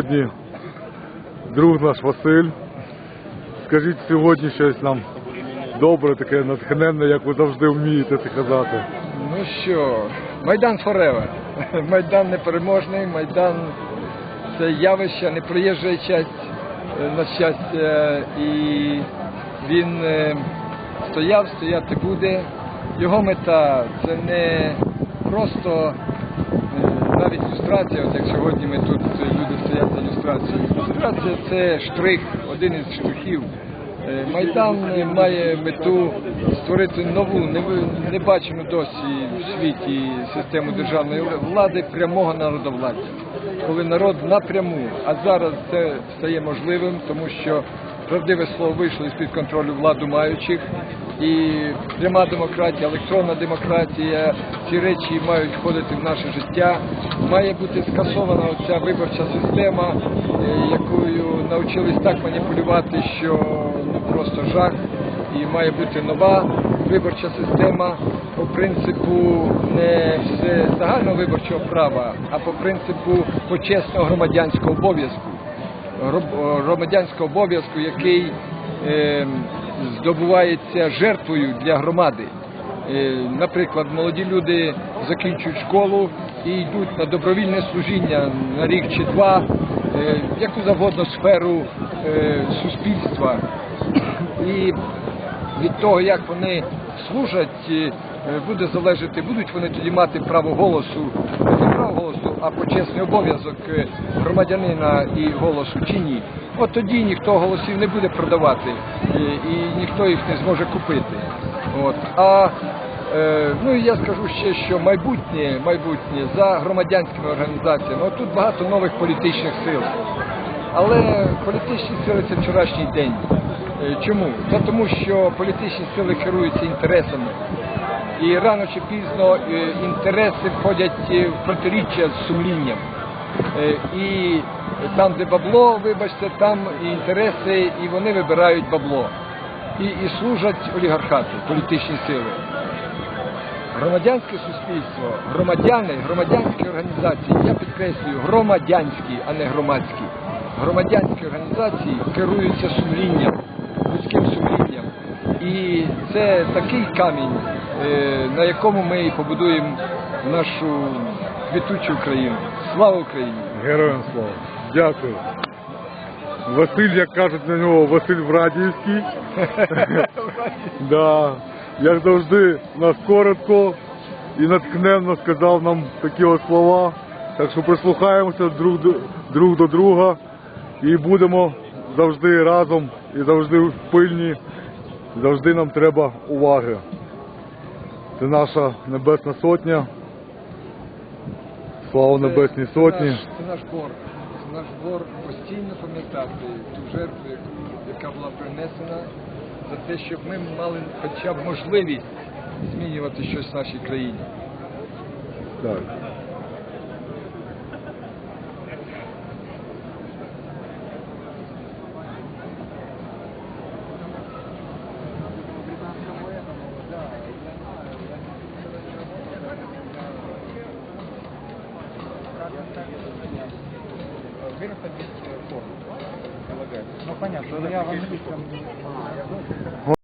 Сьогодні друг наш Василь. Скажіть сьогодні щось нам добре, таке натхненне, як ви завжди вмієте це казати. Ну що, Майдан Фореве. Майдан непереможний, Майдан це явище, не проїжджає часть, е, на щастя, і він е, стояв, стояти буде. Його мета це не просто навіть люстрація, от як сьогодні ми тут е, люди стоять за люстрацією. Люстрація це штрих, один із штрихів. Е, Майдан е, має мету створити нову, неви- небачену досі в світі систему державної влади прямого народовладдя. Коли народ напряму, а зараз це стає можливим, тому що правдиве слово вийшло з під контролю владу маючих, і пряма демократія, електронна демократія, ці речі мають входити в наше життя. Має бути скасована оця виборча система, е, якою навчились так маніпулювати, що ну просто жах. І має бути нова виборча система по принципу не загального виборчого права, а по принципу почесного громадянського обов'язку громадянського обов'язку, який е, здобувається жертвою для громади. Е, Наприклад, молоді люди закінчують школу і йдуть на добровільне служіння на рік чи два, е, яку завгодно сферу е, суспільства. І від того, як вони служать, буде залежати, будуть вони тоді мати право голосу, не право голосу, а почесний обов'язок громадянина і голосу чи ні. От тоді ніхто голосів не буде продавати і ніхто їх не зможе купити. От. А е, ну я скажу ще, що майбутнє, майбутнє за громадянськими організаціями. От тут багато нових політичних сил. Але політичні сили це вчорашній день. Е, Чому? Та тому, що політичні сили керуються інтересами. І рано чи пізно е, інтереси входять е, в протиріччя з сумлінням. Е, І там, де бабло, вибачте, там і інтереси, і вони вибирають бабло. І, і служать олігархату, політичні сили. Громадянське суспільство, громадяни, громадянські організації, я підкреслюю, громадянські, а не громадські. Громадянські організації керуються сумлінням, людським сумлінням. І це такий камінь, е, на якому ми побудуємо нашу квітучу Україну. Слава Україні! Героям слава. Дякую. Василь, як кажуть на нього, Василь Врадіївський. да. Як завжди, нас коротко і натхненно сказав нам такі от слова. Так що прислухаємося друг до, друг до друга і будемо завжди разом і завжди пильні. Завжди нам треба уваги. Це наша Небесна Сотня. Слава Небесній Сотні. це наш борг. Це наш борг постійно пам'ятати ту жертву, яка була принесена за те, щоб ми мали хоча б можливість змінювати щось в нашій країні. Так. Ну понятно, я в